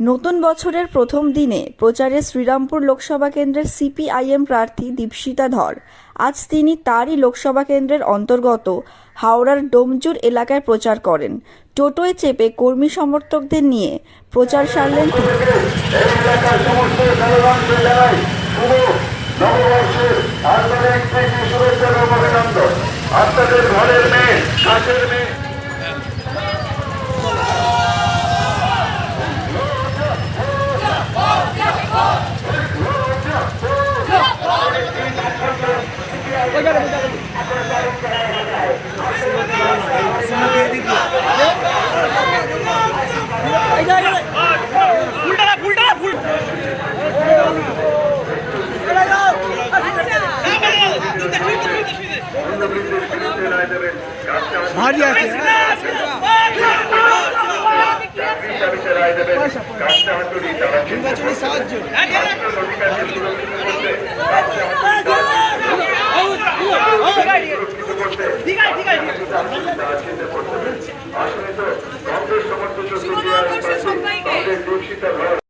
নতুন বছরের প্রথম দিনে প্রচারে শ্রীরামপুর লোকসভা কেন্দ্রের সিপিআইএম প্রার্থী দীপশিতা ধর। আজ তিনি তারই লোকসভা কেন্দ্রের অন্তর্গত হাওড়ার ডোমজুর এলাকায় প্রচার করেন। টোটোয় চেপে কর্মী সমর্থকদের নিয়ে প্রচার সারলেন আপনাদের ঘরের মেয়ে, কাছের মেয়ে ভারী আছে। নির্বাচনী সাহায্য।